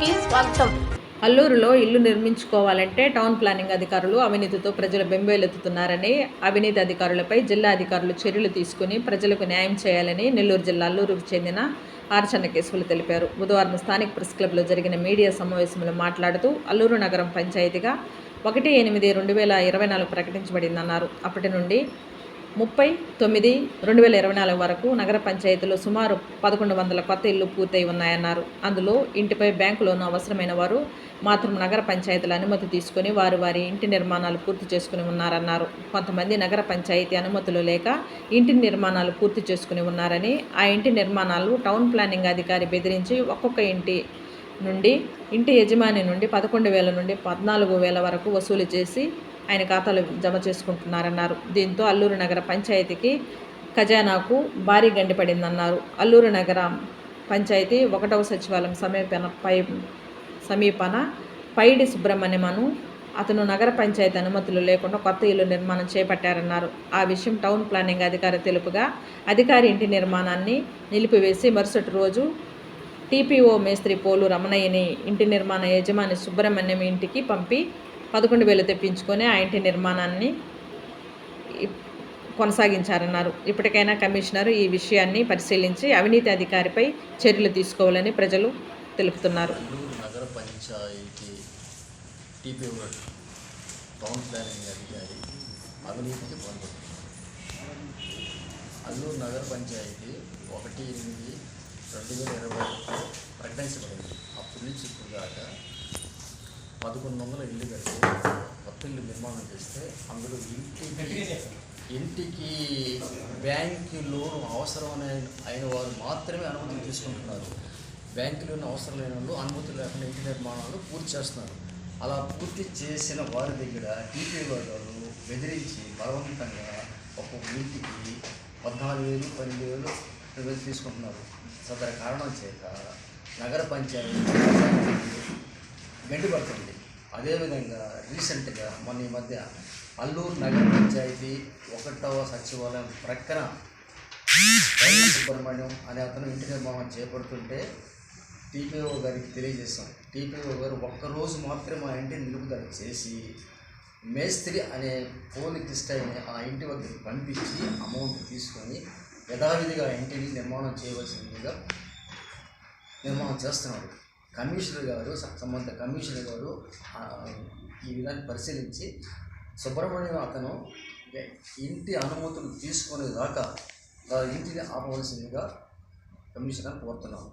కి స్వాగతం. అల్లూరులో ఇల్లు నిర్మించుకోవాలంటే టౌన్ ప్లానింగ్ అధికారులు అవినీతితో ప్రజలు బెంబేలెత్తుతున్నారని అవినీతి అధికారులపై జిల్లా అధికారులు చర్యలు తీసుకుని ప్రజలకు న్యాయం చేయాలని నెల్లూరు జిల్లా అల్లూరుకు చెందిన ఆర్చన కేసులు తెలిపారు. బుధవారం స్థానిక ప్రెస్ క్లబ్లో జరిగిన మీడియా సమావేశంలో మాట్లాడుతూ అల్లూరు నగరం పంచాయతీగా ఒకటి ఎనిమిది రెండు వేల ఇరవై నాలుగు ప్రకటించబడిందన్నారు. అప్పటి నుండి ముప్పై తొమ్మిది రెండు వేల ఇరవై నాలుగు వరకు నగర పంచాయతీలో సుమారు పదకొండు వందల కొత్త ఇల్లు పూర్తయి ఉన్నాయన్నారు. అందులో ఇంటిపై బ్యాంకు లోను అవసరమైన వారు మాత్రం నగర పంచాయతీల అనుమతి తీసుకుని వారు వారి ఇంటి నిర్మాణాలు పూర్తి చేసుకుని ఉన్నారన్నారు. కొంతమంది నగర పంచాయతీ అనుమతులు లేక ఇంటి నిర్మాణాలు పూర్తి చేసుకుని ఉన్నారని ఆ ఇంటి నిర్మాణాలు టౌన్ ప్లానింగ్ అధికారి బెదిరించి ఒక్కొక్క ఇంటి నుండి ఇంటి యజమాని నుండి పదకొండు వేల నుండి పద్నాలుగు వేల వరకు వసూలు చేసి ఆయన ఖాతాలో జమ చేసుకుంటున్నారన్నారు. దీంతో అల్లూరు నగర పంచాయతీకి ఖజానాకు భారీ గండి పడిందన్నారు. అల్లూరు నగర పంచాయతీ ఒకటవ సచివాలయం సమీపన పై సమీపన పైడి సుబ్రహ్మణ్యమను అతను నగర పంచాయతీ అనుమతులు లేకుండా కొత్త ఇల్లు నిర్మాణం చేపట్టారన్నారు. ఆ విషయం టౌన్ ప్లానింగ్ అధికారి తెలుపుగా అధికారి ఇంటి నిర్మాణాన్ని నిలిపివేసి మరుసటి రోజు టీపీఓ మేస్త్రి పోలు రమణయ్యని ఇంటి నిర్మాణ యజమాని సుబ్రహ్మణ్యం ఇంటికి పంపి పదకొండు వేలు తెప్పించుకొని ఆ ఇంటి నిర్మాణాన్ని కొనసాగించారన్నారు. ఇప్పటికైనా కమిషనర్ ఈ విషయాన్ని పరిశీలించి అవినీతి అధికారిపై చర్యలు తీసుకోవాలని ప్రజలు తెలుపుతున్నారు. అల్లూరు నగర పంచాయతీ టౌన్ ప్లానింగ్ అధికారి అవినీతికి అల్లూరు నగర పంచాయతీ ఒకటి ఎనిమిది రెండు వేల ఇరవై ప్రకటించబడింది. అప్పటి నుంచి ఇప్పుడు దాకా పదకొండు వందల ఇల్లు కడితే కొత్త ఇల్లు నిర్మాణం చేస్తే అందులో ఇంటికి ఇంటికి బ్యాంకు లోన్ అవసరం అయిన వారు మాత్రమే అనుమతి తీసుకుంటున్నారు. బ్యాంకు లోన్ అవసరం లేని వాళ్ళు అనుమతి లేకుండా ఇంటి నిర్మాణాలు పూర్తి చేస్తున్నారు. అలా పూర్తి చేసిన వారి దగ్గర టీపీ గారు బెదిరించి బలవంతంగా ఒక్కొక్క ఇంటికి పద్నాలుగు వేలు పన్నెండు వేలు వేలు తీసుకుంటున్నారు. సదర కారణం చేత నగర పంచాయతీ అదేవిధంగా రీసెంట్గా మొన్న ఈ మధ్య అల్లూరు నగర పంచాయతీ ఒకటవ సచివాలయం ప్రక్కన సుబ్రహ్మణ్యం అనే అతను ఇంటి నిర్మాణం చేపడుతుంటే టీపీఓ గారికి తెలియజేశాం. టీపీఓ గారు ఒక్కరోజు మాత్రమే ఆ ఇంటిని నిలుపుదల చేసి మేస్త్రి అనే ఫోన్ అయిన ఆ ఇంటి వద్దకు పంపించి అమౌంట్ తీసుకొని యథావిధిగా ఇంటిని నిర్మాణం చేయవలసిందిగా నిర్మాణం చేస్తున్నాడు. కమిషనర్ గారు సంబంధ కమిషనర్ గారు ఈ విధాన్ని పరిశీలించి సుబ్రహ్మణ్యం అతను ఇంటి అనుమతులు తీసుకునే దాకా ఇంటిని ఆపవలసిందిగా కమిషనర్ కోరుతున్నాము